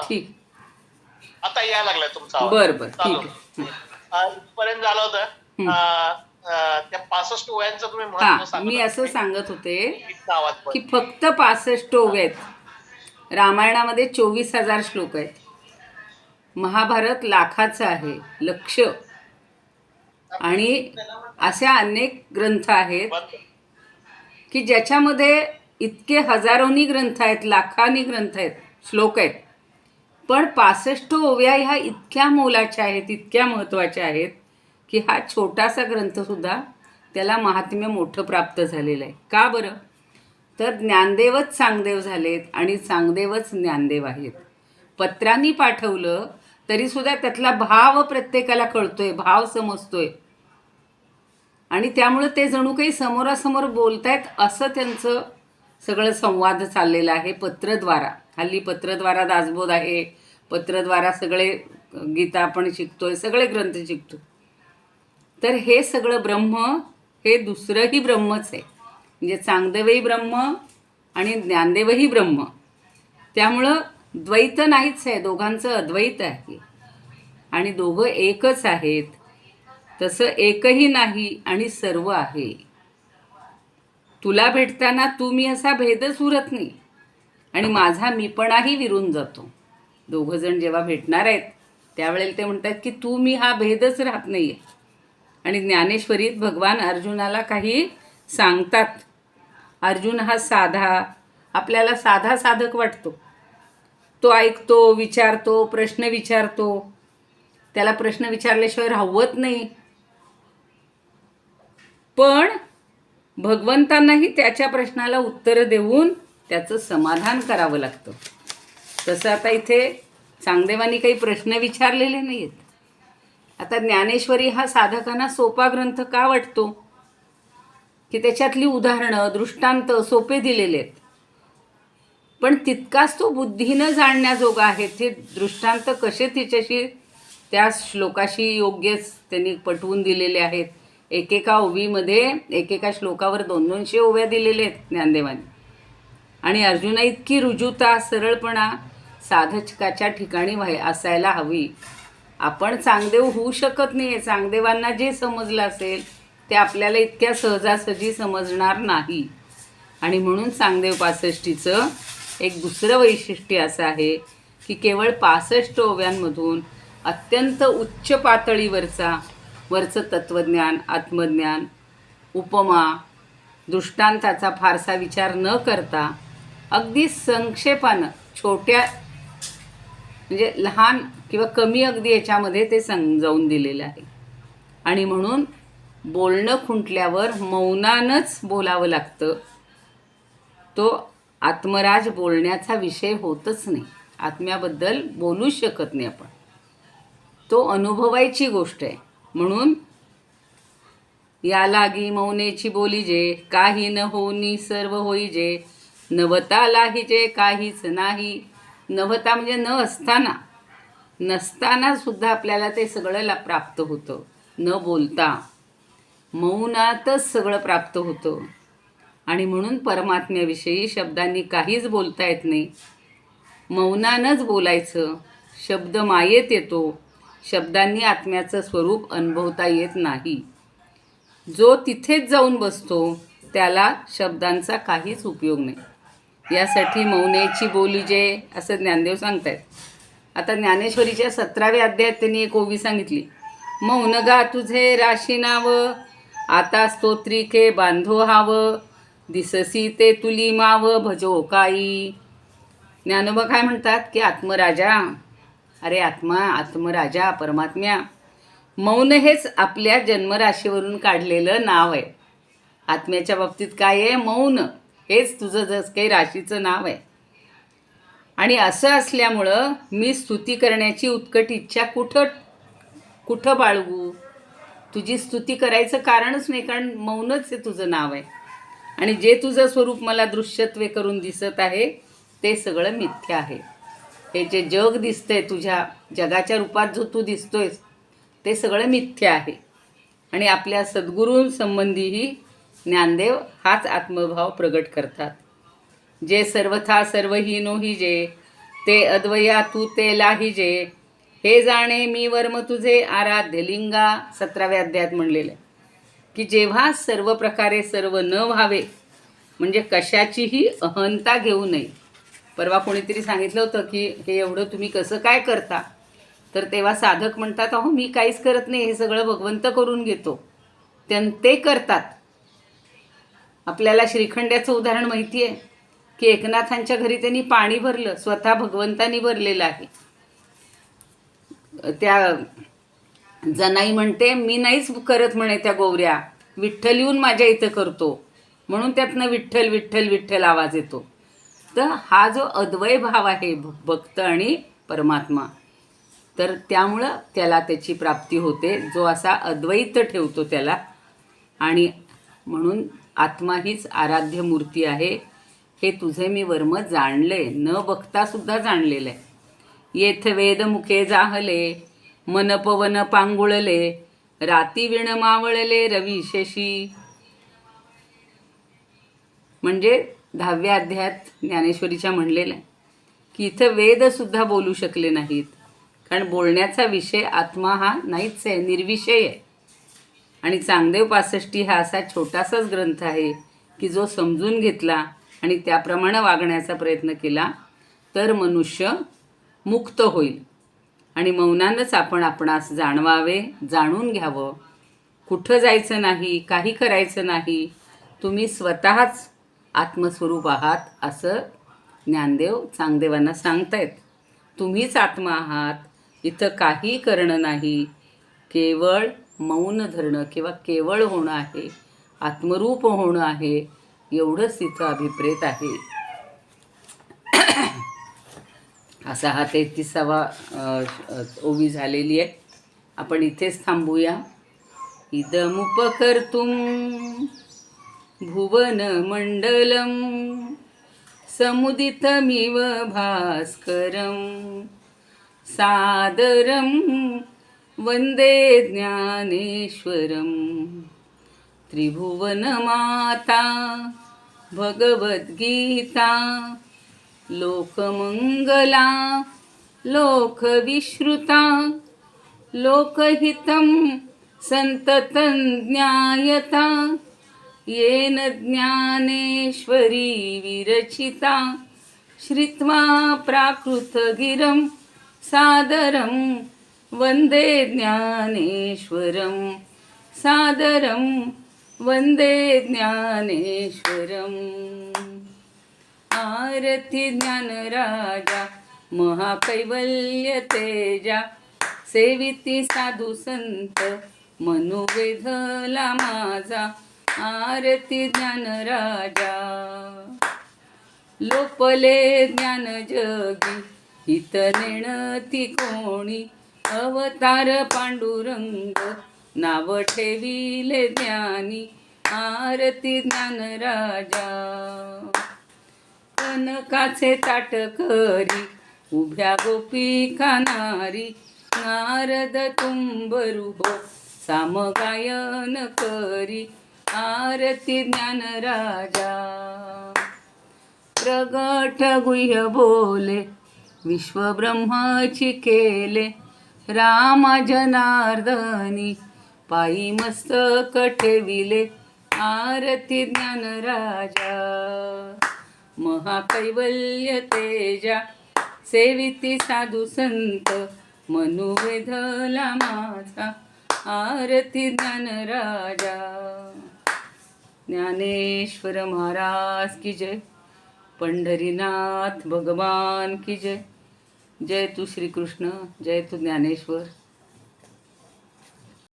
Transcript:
ठीक आता यायला लागलाय तुमचा. बर बर. ठीक इथपर्यंत झालं होतं हं. त्या पासष्ट वयांचं तुम्ही महत्त्व हा मी. असं सांगत होते की. फक्त पासष्ट ओव्या आहेत रामायणामध्ये चोवीस हजार श्लोक आहेत महाभारत लाखाचं आहे लक्ष आणि अशा अनेक ग्रंथ आहेत. की ज्याच्यामध्ये इतके हजारोनी ग्रंथ आहेत लाखांनी ग्रंथ आहेत श्लोक आहेत पण पासष्ट ओव्या ह्या इतक्या मोलाच्या आहेत इतक्या महत्त्वाच्या आहेत की हा छोटासा ग्रंथसुद्धा त्याला महात्म्य मोठं प्राप्त झालेलं आहे. का बरं? तर ज्ञानदेवच चांगदेव झालेत आणि चांगदेवच ज्ञानदेव आहेत. पत्रांनी पाठवलं तरीसुद्धा त्यातला भाव प्रत्येकाला कळतोय भाव समजतोय. आणि त्यामुळं ते जणू काही समोरासमोर बोलतायत असं त्यांचं सगळं संवाद चाललेला आहे पत्रद्वारा. हल्ली पत्रद्वारा दासबोध आहे. पत्रद्वारा सगळे गीता आपण शिकतोय सगळे ग्रंथ शिकतो. तर हे सगळं ब्रह्म हे दुसरंही ब्रह्मच आहे. म्हणजे चांगदेवही ब्रह्म आणि ज्ञानदेवही ब्रह्म. त्यामुळं द्वैत नाहीच आहे दोघांचं अद्वैत आहे. आणि दोघं एकच आहेत. तसं एकही नाही आणि सर्व आहे. तुला भेटताना तू मी असा भेदच उरत नाही. आणि माझा मीपणाही विरून जातो. दोघं जण जेव्हा भेटणार आहेत त्यावेळेला ते म्हणतात की तू मी हा भेदच राहत नाही आहे आणि ज्ञानेश्वरीत भगवान अर्जुनाला काही सांगतात. अर्जुन हा साधा आपल्याला साधा साधक वाटतो. तो ऐकतो विचारतो प्रश्न विचारतो. त्याला प्रश्न विचारल्याशिवाय राहवत नाही. पण भगवंतांनाही त्याच्या प्रश्नाला उत्तरं देऊन त्याचं समाधान करावं लागतं. तसं आता इथे चांगदेवानी काही प्रश्न विचारलेले नाहीत आता ज्ञानेश्वरी हा साधकांना सोपा ग्रंथ का वाटतो? की त्याच्यातली उदाहरणं दृष्टांत सोपे दिलेले आहेत. पण तितकाच तो बुद्धीनं जाणण्याजोगा आहे ते दृष्टांत कसे तिच्याशी त्या श्लोकाशी योग्यच त्यांनी पटवून दिलेले आहेत. एकेका ओवीमध्ये एकेका श्लोकावर दोन दोनशे ओव्या दिलेल्या आहेत ज्ञानदेवाने. आणि अर्जुना इतकी रुजुता सरळपणा साधकाच्या ठिकाणी व्हाय असायला हवी. आपण चांगदेव होऊ शकत नाही आहे चांगदेवांना जे समजलं असेल ते आपल्याला इतक्या सहजासहजी समजणार नाही. आणि म्हणून चांगदेव पासष्टीचं एक दुसरं वैशिष्ट्य असं आहे की केवळ पासष्ट ओव्यांमधून अत्यंत उच्च पातळीवरचा वरचं तत्त्वज्ञान आत्मज्ञान उपमा दृष्टांताचा फारसा विचार न करता अगदी संक्षेपानं छोट्या म्हणजे लहान किंवा कमी अगदी याच्यामध्ये ते समजावून दिलेलं आहे. आणि म्हणून बोलणं खुंटल्यावर मौनानंच बोलावं लागतं. तो आत्मराज बोलण्याचा विषय होतच नाही. आत्म्याबद्दल बोलूच शकत नाही आपण. तो अनुभवायची गोष्ट आहे. म्हणून या लागी मौनेची बोली जे काही न होनी सर्व होई जे नवतालाही जे काहीच नाही. नवता म्हणजे न असताना. नसताना सुद्धा आपल्याला ते सगळं ला प्राप्त होतं. न बोलता. मौनातच सगळं प्राप्त होतं. आणि म्हणून परमात्म्याविषयी शब्दांनी काहीच बोलता येत नाही. मौनानंच बोलायचं. शब्द मायेत येतो. शब्दांनी आत्म्याचं स्वरूप अनुभवता येत नाही. जो तिथेच जाऊन बसतो त्याला शब्दांचा काहीच उपयोग नाही. यासाठी मौनेची बोली जे असं ज्ञानदेव सांगतायत. आता ज्ञानेश्वरीच्या सतराव्या अध्यायात त्यांनी एक ओवी सांगितली. मौन गा तुझे राशी नाव आता स्तोत्रिके बांधो हाव दिससी ते तुली माव भजो काई. ज्ञानोबा काय म्हणतात? की आत्मराजा. अरे आत्मा आत्मराजा परमात्म्या. मौन हेच आपल्या जन्मराशीवरून काढलेलं नाव आहे. आत्म्याच्या बाबतीत काय आहे? मौन. हेच तुझं जस काही राशीचं नाव आहे. आणि असं असल्यामुळं मी स्तुती करण्याची उत्कट इच्छा कुठं कुठं बाळगू? तुझी स्तुती करायचं कारणच नाही कारण मौनच हे तुझं नाव आहे. आणि जे तुझं स्वरूप मला दृश्यत्वे करून दिसत आहे ते सगळं मिथ्य आहे. हे जे जग दिसतंय तुझ्या जगाच्या रूपात जो तू दिसतोयस ते सगळं मिथ्य आहे. आणि आपल्या सद्गुरूंसंबंधीही ज्ञानदेव हाच आत्मभाव प्रगट करतात. जे सर्वथा सर्वहीनो हि जे ते अद्वया तू ते लाहिजे हे जाणे मी वर्म तुझे आराध्य लिंगा सतराव्या अध्यायात म्हणलेलं आहे. की जेव्हा सर्व प्रकारे सर्व न व्हावे म्हणजे कशाचीही अहंता घेऊ नये. परवा कोणीतरी सांगितलं होतं की हे एवढं तुम्ही कसं काय करता? तर तेव्हा साधक म्हणतात अहो मी काहीच करत नाही हे सगळं भगवंत करून घेतो. त्यां ते करतात. आपल्याला श्रीखंड्याचं उदाहरण माहिती आहे की एकनाथांच्या घरी त्यांनी पाणी भरलं स्वतः भगवंतानी भरलेलं आहे. त्या जनाई म्हणते मी नाहीच करत म्हणे त्या गोवऱ्या विठ्ठल येऊन माझ्या इथं करतो. म्हणून त्यातनं विठ्ठल विठ्ठल विठ्ठल आवाज येतो. तर हा जो अद्वय भाव आहे भ- भक्त आणि परमात्मा तर त्यामुळं त्याला त्याची प्राप्ती होते. जो असा अद्वैत ठेवतो त्याला. आणि म्हणून आत्मा हीच आराध्य मूर्ती आहे. हे तुझे मी वर्म जाणले. न बघता सुद्धा जाणलेलं. आहे येथ वेदमुखे जाहले. मन पवन पांगुळले. राती विण मावळले रवी म्हणजे दहाव्या अध्यायात ज्ञानेश्वरीच्या म्हणलेलं आहे की इथं वेदसुद्धा बोलू शकले नाहीत. कारण बोलण्याचा विषय आत्मा हा नाहीच आहे निर्विषय आहे. आणि चांगदेव पासष्टी हा असा छोटासाच ग्रंथ आहे की जो समजून घेतला आणि त्याप्रमाणे वागण्याचा प्रयत्न केला तर मनुष्य मुक्त होईल. आणि मौनानंच आपण आपणास जाणवावे जाणून घ्यावं. कुठं जायचं नाही काही करायचं नाही तुम्ही स्वतःच आत्मस्वरूप आहात असं ज्ञानदेव चांगदेवांना सांगतायत. तुम्हीच आत्मा आहात इथं काही करणं नाही केवळ मौन धरणं किंवा केवळ होणं आहे आत्मरूप होणं आहे एवढंच तिथं अभिप्रेत आहे. असा हा तेहतीसावा ओवी झालेली आहे. आपण इथेच थांबूया. इदमुपकर्तुम भुवनमण्डलं समुदितमिव भास्करं सादरम् वन्दे ज्ञानेश्वरं त्रिभुवनमाता भगवद्गीता लोकमङ्गला लोकविश्रुता लोकहितं सन्ततं ज्ञायता येन ज्ञानेश्वरी विरचिता श्रित्वा प्राकृतगिरं सादरं वन्दे ज्ञानेश्वरं सादरं वन्दे ज्ञानेश्वरम्। आरती ज्ञानराजा महाकैवल्य तेजा सेविती साधू संत मनुवेधला माझा आरती ज्ञानराजा लोपले ज्ञान जगी हित नेणती कोणी अवतार पांडुरंग नाव ठेविले ज्ञानी आरती ज्ञानराजा कनकाचे ताट करी उभ्या गोपी नारी नारद तुंबरू हो सामगायन करी आरती ज्ञानराजा प्रगट गुह्य बोले विश्वब्रह्माची केले रामा जनार्दनी पायी मस्तक ठेविले आरती ज्ञानराजा. महाकैवल्य तेजा सेविती साधू संत मनुवेधला माझा आरती ज्ञानराजा. ज्ञानेश्वर महाराज की जय पंढरीनाथ भगवान की जय. जय तू श्रीकृष्ण जय तू ज्ञानेश्वर.